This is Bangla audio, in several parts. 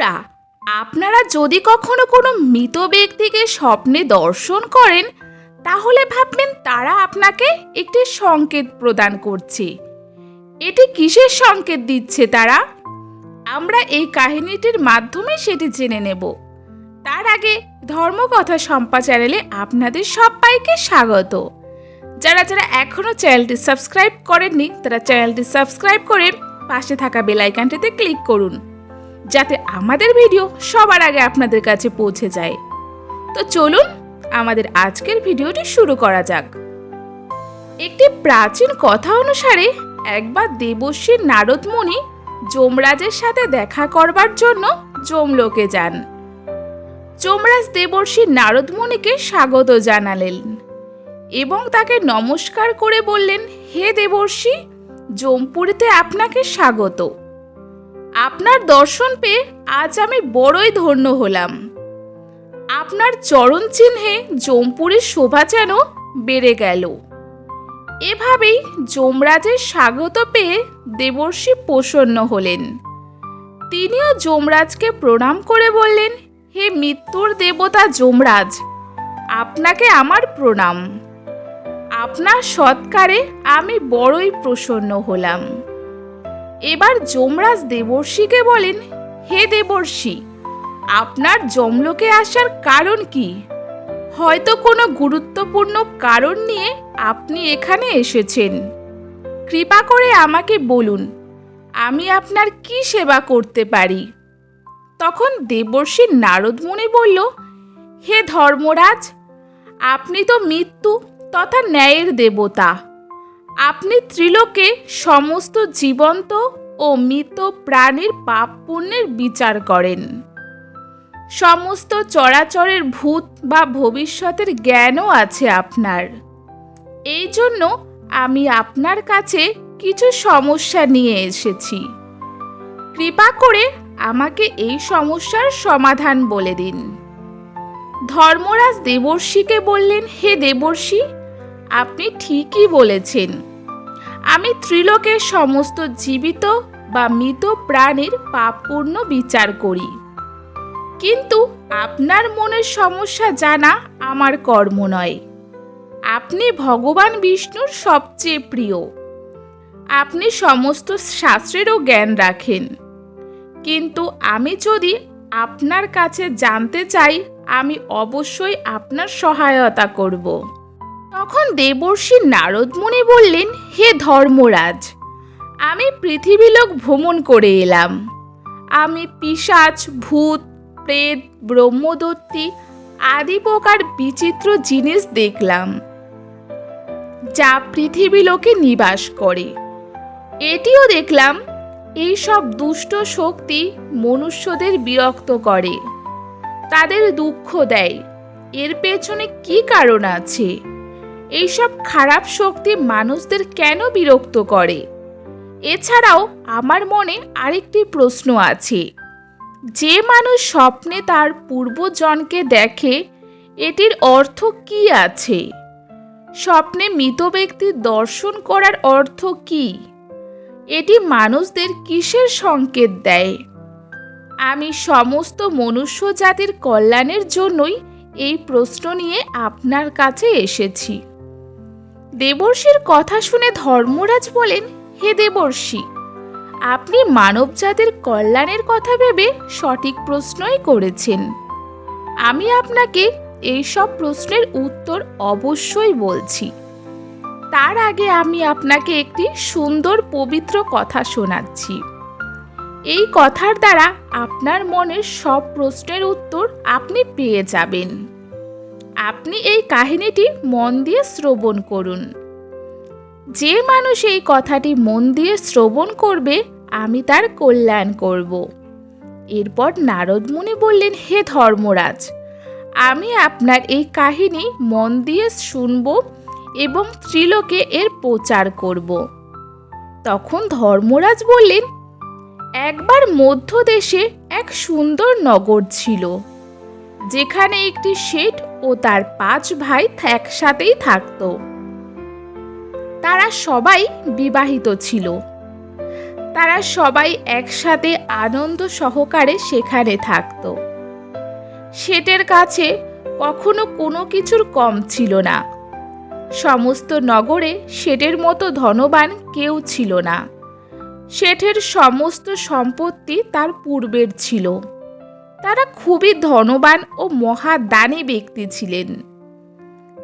বন্ধুরা, আপনারা যদি কখনো কোনো মৃত ব্যক্তিকে স্বপ্নে দর্শন করেন, তাহলে ভাববেন তারা আপনাকে একটি সংকেত প্রদান করছে। এটি কিসের সংকেত দিচ্ছে তারা? আমরা এই কাহিনীটির মাধ্যমে সেটি জেনে নেব। তার আগে ধর্মকথা সম্পা চ্যানেলে আপনাদের সবাইকে স্বাগত। যারা যারা এখনও চ্যানেলটি সাবস্ক্রাইব করেননি, তারা চ্যানেলটি সাবস্ক্রাইব করে পাশে থাকা বেল আইকনটিতে ক্লিক করুন। যাতে আমাদের ভিডিও সবার আগে আপনাদের কাছে পৌঁছে যায়। তো চলুন আমাদের আজকের ভিডিওটি শুরু করা যাক। একটি প্রাচীন কথা অনুসারে একবার দেবশ্রী নারদ মুনি যমরাজের সাথে দেখা করবার জন্য যমলোকে যান। যমরাজ দেবর্ষী নারদ মুনিকে স্বাগত জানালেন এবং তাকে নমস্কার করে বললেন, হে দেবর্ষী, জমপুরিতে আপনাকে স্বাগত। আপনার দর্শন পেয়ে আজ আমি বড়ই ধন্য হলাম। আপনার চরণ চিহ্নে জমপুরের শোভা যেন বেড়ে গেল। এভাবেই যমরাজের স্বাগত পেয়ে দেবর্ষী প্রসন্ন হলেন। তিনিও যমরাজকে প্রণাম করে বললেন, হে মৃত্যুর দেবতা যমরাজ, আপনাকে আমার প্রণাম। আপনার সৎকারে আমি বড়ই প্রসন্ন হলাম। এবার যমরাজ দেবর্ষীকে বলেন, হে দেবর্ষী, আপনার জমলোকে আসার কারণ কি? হয়তো কোনো গুরুত্বপূর্ণ কারণ নিয়ে আপনি এখানে এসেছেন। কৃপা করে আমাকে বলুন, আমি আপনার কি সেবা করতে পারি? তখন দেবর্ষী নারদ মুনি বলল, হে ধর্মরাজ, আপনি তো মৃত্যু তথা ন্যায়ের দেবতা। আপনি ত্রিলোকে সমস্ত জীবন্ত ও মৃত প্রাণীর পাপ পুণ্যের বিচার করেন। সমস্ত চরাচরের ভূত বা ভবিষ্যতের জ্ঞানও আছে আপনার। এই জন্য আমি আপনার কাছে কিছু সমস্যা নিয়ে এসেছি। কৃপা করে আমাকে এই সমস্যার সমাধান বলে দিন। ধর্মরাজ দেবর্ষীকে বললেন, হে দেবর্ষী, আপনি ঠিকই বলেছেন। আমি ত্রিলোকের সমস্ত জীবিত বা মৃত প্রাণীর পাপপূর্ণ বিচার করি। কিন্তু আপনার মনের সমস্যা জানা আমার কর্ম নয়। আপনি ভগবান বিষ্ণুর সবচেয়ে প্রিয়। আপনি সমস্ত শাস্ত্রেরও জ্ঞান রাখেন। কিন্তু আমি যদি আপনার কাছে জানতে চাই, আমি অবশ্যই আপনার সহায়তা করব। তখন দেবর্ষী নারদ মুনি বললেন, হে ধর্মরাজ, আমি পৃথিবীলোক ভ্রমণ করে এলাম। আমি পিশাচ, ভূত, প্রেত, ব্রহ্মদত্তী আদি প্রকার বিচিত্র জিনিস দেখলাম, যা পৃথিবী লোকে নিবাস করে। এটিও দেখলাম, এই সব দুষ্ট শক্তি মনুষ্যদের বিরক্ত করে। তাদের দুঃখ দেয়। এর পেছনে কি কারণ আছে? এইসব খারাপ শক্তি মানুষদের কেন বিরক্ত করে? এছাড়াও আমার মনে আরেকটি প্রশ্ন আছে। যে মানুষ স্বপ্নে তার পূর্বজনকে দেখে, এটির অর্থ কি আছে? স্বপ্নে মৃত ব্যক্তির দর্শন করার অর্থ কি? এটি মানুষদের কিসের সংকেত দেয়? আমি সমস্ত মনুষ্য জাতির কল্যাণের জন্যই এই প্রশ্ন নিয়ে আপনার কাছে এসেছি। দেবর্ষীর কথা শুনে ধর্মরাজ বলেন, হে দেবর্ষী, আপনি মানবজাতির কল্যাণের কথা ভেবে সঠিক প্রশ্নই করেছেন। আমি আপনাকে এই সব প্রশ্নের উত্তর অবশ্যই বলছি। তার আগে আমি আপনাকে একটি সুন্দর পবিত্র কথা শোনাচ্ছি। এই কথার দ্বারা আপনার মনের সব প্রশ্নের উত্তর আপনি পেয়ে যাবেন। আপনি এই কাহিনীটি মন দিয়ে শ্রবণ করুন। যে মানুষ এই কথাটি মন দিয়ে শ্রবণ করবে, আমি তার কল্যাণ করব। এরপর নারদ মুনি বললেন, হে ধর্মরাজ, আমি আপনার এই কাহিনী মন দিয়ে শুনব এবং ত্রিলোকে এর প্রচার করব। তখন ধর্মরাজ বললেন, একবার মধ্য দেশে এক সুন্দর নগর ছিল, যেখানে একটি শেঠ ও তার পাঁচ ভাই একসাথেই থাকতো। তারা সবাই বিবাহিত ছিল। তারা সবাই একসাথে আনন্দ সহকারে সেখানে থাকত। শেটের কাছে কখনো কোনো কিছুর কম ছিল না। সমস্ত নগরে শেঠের মতো ধনবান কেউ ছিল না। শেঠের সমস্ত সম্পত্তি তার পূর্বের ছিল। তারা খুবই ধনবান ও মহাদানী ব্যক্তি ছিলেন।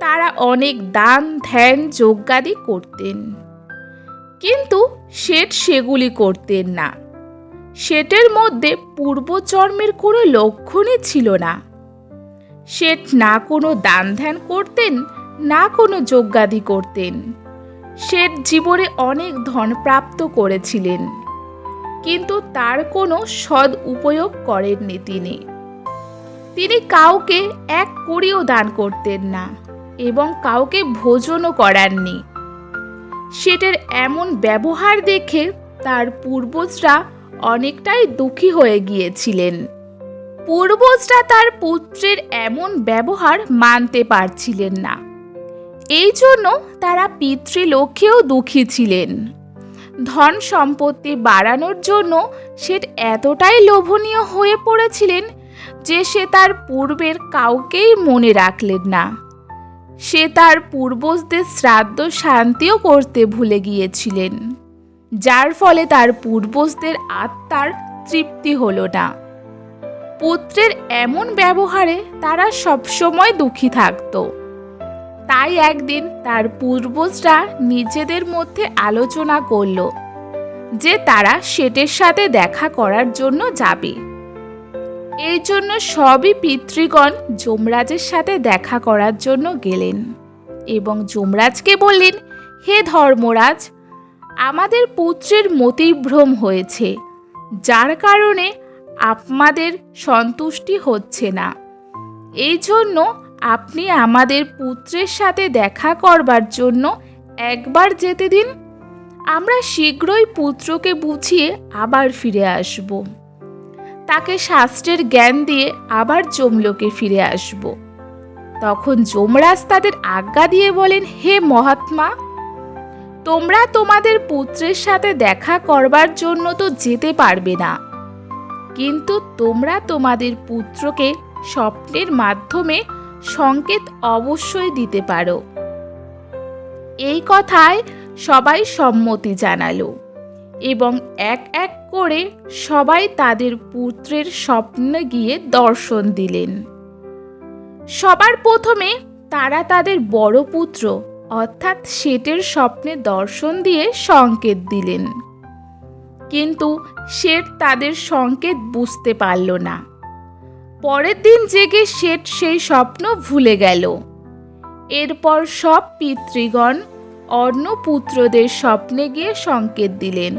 তারা অনেক দান, ধ্যান, যজ্ঞাদি করতেন। কিন্তু শেঠ সেগুলি করতেন না। শেঠের মধ্যে পূর্বজন্মের কোনো লক্ষণই ছিল না। শেঠ না কোনো দান, ধ্যান করতেন, না কোনো যজ্ঞাদি করতেন। শেঠ জীবনে অনেক ধন প্রাপ্ত করেছিলেন। কিন্তু তার কোনো সদ উপয়োগ করেননি তিনি। তিনি কাউকে এক কুড়িও দান করতেন না এবং কাউকে ভোজনও করাননি। শেঠের এমন ব্যবহার দেখে তার পূর্বজরা অনেকটাই দুঃখী হয়ে গিয়েছিলেন। পূর্বজরা তার পুত্রের এমন ব্যবহার মানতে পারছিলেন না। এই জন্য তারা পিতৃলক্ষ্যেও দুঃখী ছিলেন। ধন সম্পত্তি বাড়ানোর জন্য সে এতটাই লোভনীয় হয়ে পড়েছিলেন যে সে তার পূর্বের কাউকেই মনে রাখলেন না। সে তার পূর্বজদের শ্রাদ্ধ শান্তিও করতে ভুলে গিয়েছিলেন, যার ফলে তার পূর্বজদের আত্মার তৃপ্তি হলো না। পুত্রের এমন ব্যবহারে তারা সবসময় দুঃখী থাকতো। তাই একদিন তার পূর্বজরা নিজেদের মধ্যে আলোচনা করল যে তারা শেটের সাথে দেখা করার জন্য যাবে। এই জন্য সবই পিতৃগণ যমরাজের সাথে দেখা করার জন্য গেলেন এবং যমরাজকে বললেন, হে ধর্মরাজ, আমাদের পুত্রের মতিভ্রম হয়েছে, যার কারণে আপনাদের সন্তুষ্টি হচ্ছে না। এই জন্য আপনি আমাদের পুত্রের সাথে দেখা করবার জন্য একবার যেতে দিন। আমরা শীঘ্রই পুত্রকে বুঝিয়ে আবার ফিরে আসব। তাকে শাস্ত্রের জ্ঞান দিয়ে আবার জমলোকে ফিরে আসব। তখন যমরাজ তাদের আজ্ঞা দিয়ে বলেন, হে মহাত্মা, তোমরা তোমাদের পুত্রের সাথে দেখা করবার জন্য তো যেতে পারবে না। কিন্তু তোমরা তোমাদের পুত্রকে স্বপ্নের মাধ্যমে সংকেত অবশ্যই দিতে পারো। এই কথায় সবাই সম্মতি জানালো এবং এক এক করে সবাই তাদের পুত্রের স্বপ্নে গিয়ে দর্শন দিলেন। সবার প্রথমে তারা তাদের বড় পুত্র, অর্থাৎ শেটের স্বপ্নে দর্শন দিয়ে সংকেত দিলেন। কিন্তু শেঠ তাদের সংকেত বুঝতে পারল না। পরের দিন জেগে শেঠ সেই স্বপ্ন ভুলে গেল। এরপর সব পিতৃগণ অন্য পুত্রদের স্বপ্নে গিয়ে সংকেত দিলেন।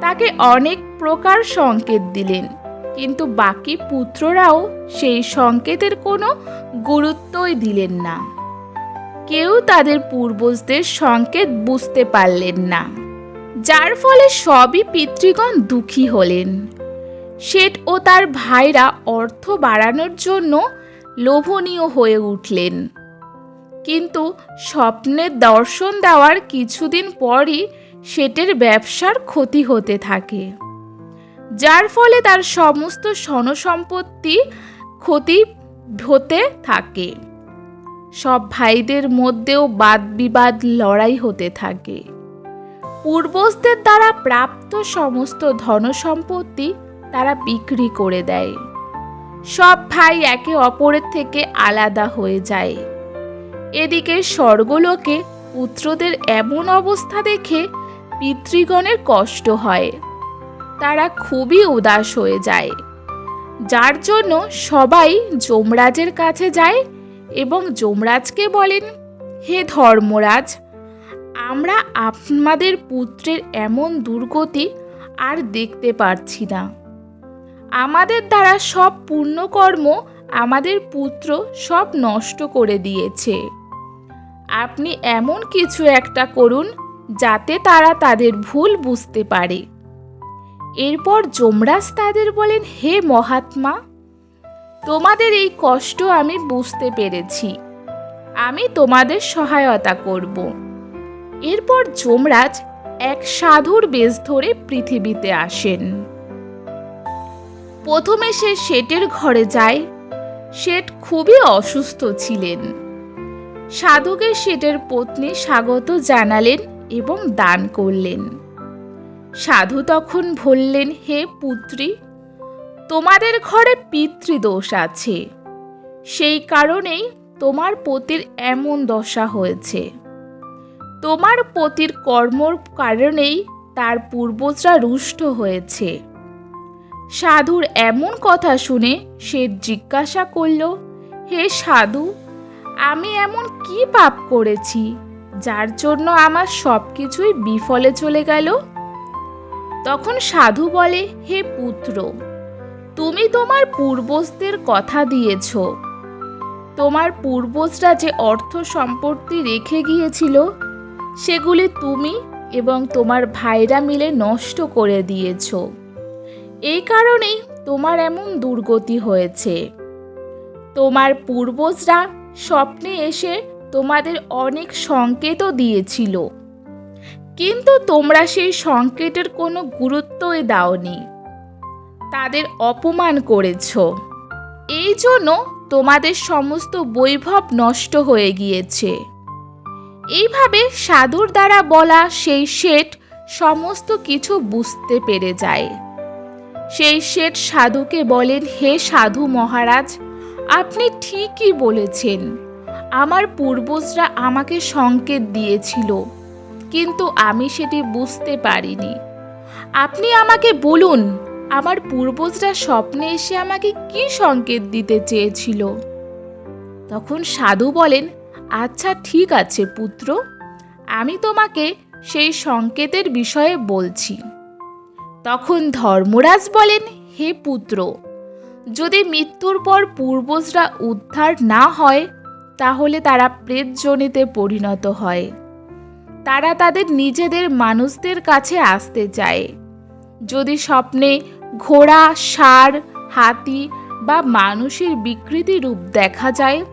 তাকে অনেক প্রকার সংকেত দিলেন, কিন্তু বাকি পুত্ররাও সেই সংকেতের কোনো গুরুত্বই দিলেন না। কেউ তাদের পূর্বজদের সংকেত বুঝতে পারলেন না, যার ফলে সবই পিতৃগণ দুঃখী হলেন। শেঠ ও তার ভাইরা অর্থ বাড়ানোর জন্য লোভনীয় হয়ে উঠলেন। কিন্তু স্বপ্নের দর্শন দেওয়ার কিছুদিন পরই শেটের ব্যবসার ক্ষতি হতে থাকে। যার ফলে তার সমস্ত সম্পত্তি ক্ষতি হতে থাকে। সব ভাইদের মধ্যেও বাদ বিবাদ লড়াই হতে থাকে। পূর্বজদের দ্বারা প্রাপ্ত সমস্ত ধনসম্পত্তি তারা বিক্রি করে দেয়। সব ভাই একে অপরের থেকে আলাদা হয়ে যায়। এদিকে স্বর্গলোকে পুত্রদের এমন অবস্থা দেখে পিতৃগণের কষ্ট হয়। তারা খুবই উদাস হয়ে যায়। যার জন্য সবাই যমরাজের কাছে যায় এবং যমরাজকে বলেন, হে ধর্মরাজ, আমরা আপনাদের পুত্রের এমন দুর্গতি আর দেখতে পারছি না। আমাদের দ্বারা সব পুণ্যকর্ম আমাদের পুত্র সব নষ্ট করে দিয়েছে। আপনি এমন কিছু একটা করুন যাতে তারা তাদের ভুল বুঝতে পারে। এরপর যমরাজ তাদের বলেন, হে মহাত্মা, তোমাদের এই কষ্ট আমি বুঝতে পেরেছি। আমি তোমাদের সহায়তা করব। এরপর যমরাজ এক সাধুর বেশ ধরে পৃথিবীতে আসেন। প্রথমে সে শেটের ঘরে যায়। শেঠ খুবই অসুস্থ ছিলেন। সাধুকে শেঠের পত্নী স্বাগত জানালেন এবং দান করলেন। সাধু তখন বললেন, হে পুত্রী, তোমাদের ঘরে পিতৃদোষ আছে। সেই কারণেই তোমার পতির এমন দশা হয়েছে। তোমার পতির কর্মর কারণেই তার পূর্বজরা রুষ্ট হয়েছে। সাধুর এমন কথা শুনে সে জিজ্ঞাসা করল, হে সাধু, আমি এমন কি পাপ করেছি যার জন্য আমার সব কিছুই বিফলে চলে গেল? তখন সাধু বলে, হে পুত্র, তুমি তোমার পূর্বজদের কথা দিয়েছ। তোমার পূর্বজরা যে অর্থ সম্পত্তি রেখে গিয়েছিল, সেগুলি তুমি এবং তোমার ভাইরা মিলে নষ্ট করে দিয়েছ। এই কারণেই তোমার এমন দুর্গতি হয়েছে। তোমার পূর্বজরা স্বপ্নে এসে তোমাদের অনেক সংকেতও দিয়েছিল। কিন্তু তোমরা সেই সংকেতের কোনো গুরুত্বই দাওনি। তাদের অপমান করেছ। এই জন্য তোমাদের সমস্ত বৈভব নষ্ট হয়ে গিয়েছে। এইভাবে সাধুর দ্বারা বলা সেই শেঠ সমস্ত কিছু বুঝতে পেরে যায়। সেই শেঠ সাধুকে বলেন, হে সাধু মহারাজ, আপনি ঠিকই বলেছেন। আমার পূর্বজরা আমাকে সংকেত দিয়েছিল, কিন্তু আমি সেটি বুঝতে পারিনি। আপনি আমাকে বলুন, আমার পূর্বজরা স্বপ্নে এসে আমাকে কি সংকেত দিতে চেয়েছিল? তখন সাধু বলেন আচ্ছা ঠিক আছে পুত্র, আমি তোমাকে সেই সংকেতের বিষয়ে বলছি। তখন ধর্মরাজ বলেন, হে পুত্র, যদি মৃত্যুর পর পূর্বজরা উদ্ধার না হয়, তাহলে তারা প্রেতজনিতে পরিণত হয়। তারা তাদের নিজেদের মানুষদের কাছে আসতে চায়। যদি স্বপ্নে ঘোড়া, ষাঁড়, হাতি বা মানুষের বিকৃতি রূপ দেখা যায়,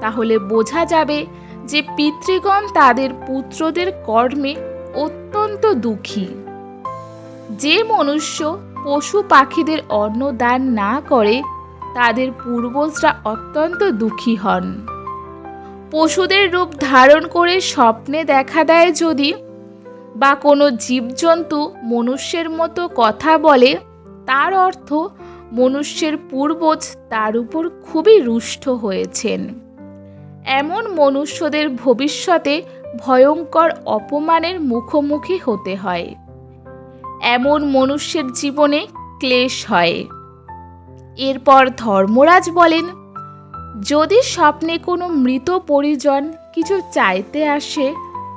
তাহলে বোঝা যাবে যে পিতৃগণ তাদের পুত্রদের কর্মে অত্যন্ত দুঃখী। যে মনুষ্য পশু পাখিদের অন্ন দান না করে, তাদের পূর্বজরা অত্যন্ত দুঃখী হন। পশুদের রূপ ধারণ করে স্বপ্নে দেখা দেয় যদি বা কোনো জীবজন্তু মনুষ্যের মতো কথা বলে, তার অর্থ মনুষ্যের পূর্বজ তার উপর খুবই রুষ্ট হয়েছেন। এমন মনুষ্যদের ভবিষ্যতে ভয়ঙ্কর অপমানের মুখোমুখি হতে হয়। এমন মনুষ্যের জীবনে ক্লেশ হয়। এরপর ধর্মরাজ বলেন, যদি স্বপ্নে কোনো মৃত পরিজন কিছু চাইতে আসে,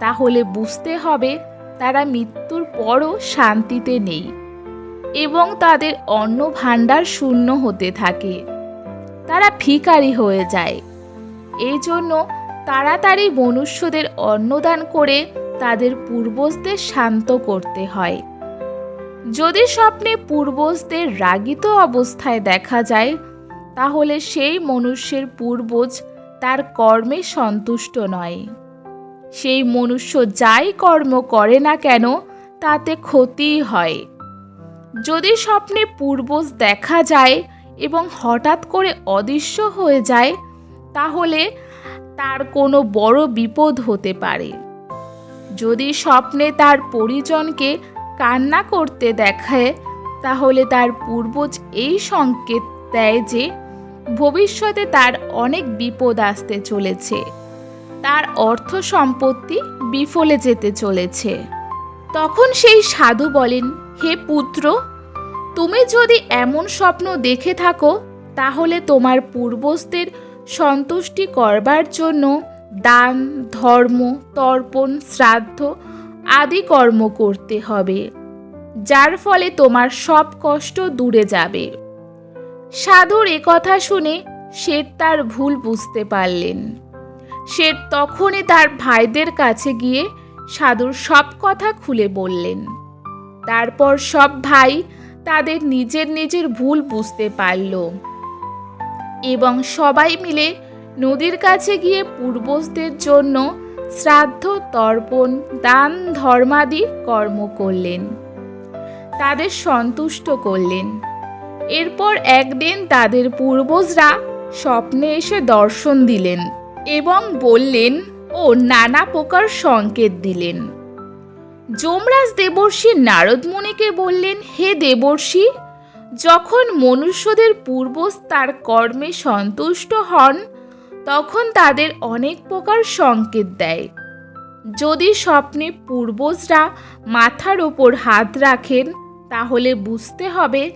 তাহলে বুঝতে হবে তারা মৃত্যুর পরও শান্তিতে নেই এবং তাদের অন্ন ভাণ্ডার শূন্য হতে থাকে। তারা ভিখারি হয়ে যায়। এই জন্য তাড়াতাড়ি মনুষ্যদের অন্নদান করে তাদের পূর্বজদের শান্ত করতে হয়। যদি স্বপ্নে পূর্বজদের রাগিত অবস্থায় দেখা যায়, তাহলে সেই মনুষ্যের পূর্বজ তার কর্মে সন্তুষ্ট নয়। সেই মনুষ্য যাই কর্ম করে না কেন, তাতে ক্ষতি হয়। যদি স্বপ্নে পূর্বজ দেখা যায় এবং হঠাৎ করে অদৃশ্য হয়ে যায়, তাহলে তার কোনো বড় বিপদ হতে পারে। যদি স্বপ্নে তার পরিজনকে কান্না করতে দেখায়, তাহলে তার পূর্বজ এই সংকেত দেয় যে ভবিষ্যতে তার অনেক বিপদ আসতে চলেছে। তার অর্থ সম্পত্তি বিফলে যেতে চলেছে। তখন সেই সাধু বলেন, হে পুত্র, তুমি যদি এমন স্বপ্ন দেখে থাকো, তাহলে তোমার পূর্বজদের সন্তুষ্টি করবার জন্য দান, ধর্ম, তর্পণ, শ্রাদ্ধ আদি কর্ম করতে হবে, যার ফলে তোমার সব কষ্ট দূরে যাবে। সাধুর কথা শুনে শেঠ তার ভুল বুঝতে পারলেন। শেঠ তখনই তার ভাইদের কাছে গিয়ে সাধুর সব কথা খুলে বললেন। তারপর সব ভাই তাদের নিজের নিজের ভুল বুঝতে পারল এবং সবাই মিলে নদীর কাছে গিয়ে পূর্বজদের জন্য শ্রাদ্ধ, তর্পণ, দান, ধর্মাদি কর্ম করলেন। তাদের সন্তুষ্ট করলেন। এরপর একদিন তাদের পূর্বজরা স্বপ্নে এসে দর্শন দিলেন এবং বললেন, ও, নানা প্রকার সংকেত দিলেন। যমরাজ দেবর্ষি নারদ মুনিকে বললেন, হে দেবর্ষি, যখন মনুষ্যদের পূর্বজ তার কর্মে সন্তুষ্ট হন তখন তাদের অনেক প্রকার সংকেত দেয়। যদি স্বপ্নে পূর্বজরা মাথার ওপর হাত রাখেন, তাহলে বুঝতে হবে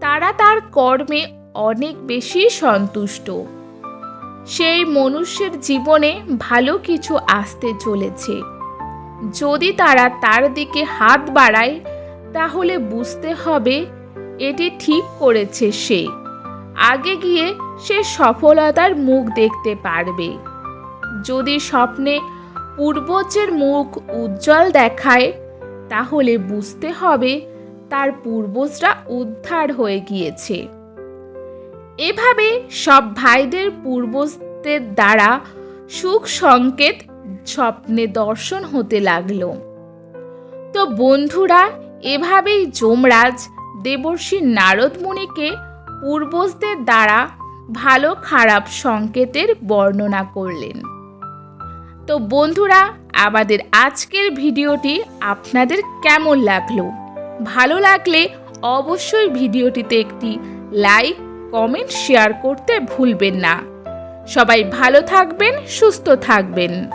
তারা তার কর্মে অনেক বেশি সন্তুষ্ট। সেই মনুষ্যের জীবনে ভালো কিছু আসতে চলেছে। যদি তারা তার দিকে হাত বাড়ায়, তাহলে বুঝতে হবে এটি ঠিক করেছে সে। আগে গিয়ে সে সফলতার মুখ দেখতে পারবে। যদি স্বপ্নে পূর্বজের মুখ উজ্জ্বল দেখায়, তাহলে বুঝতে হবে তার পূর্বজরা উদ্ধার হয়ে গিয়েছে। এভাবে সব ভাইদের পূর্বজদের দ্বারা সুখ সংকেত স্বপ্নে দর্শন হতে লাগল। তো বন্ধুরা, এভাবেই যমরাজ দেবর্ষি নারদ মুনিকে পূর্বজদের দ্বারা ভালো খারাপ সংকেতের বর্ণনা করলেন। তো বন্ধুরা, আমাদের আজকের ভিডিওটি আপনাদের কেমন লাগল? ভালো লাগলে অবশ্যই ভিডিওটিতে একটি লাইক, কমেন্ট, শেয়ার করতে ভুলবেন না। সবাই ভালো থাকবেন, সুস্থ থাকবেন।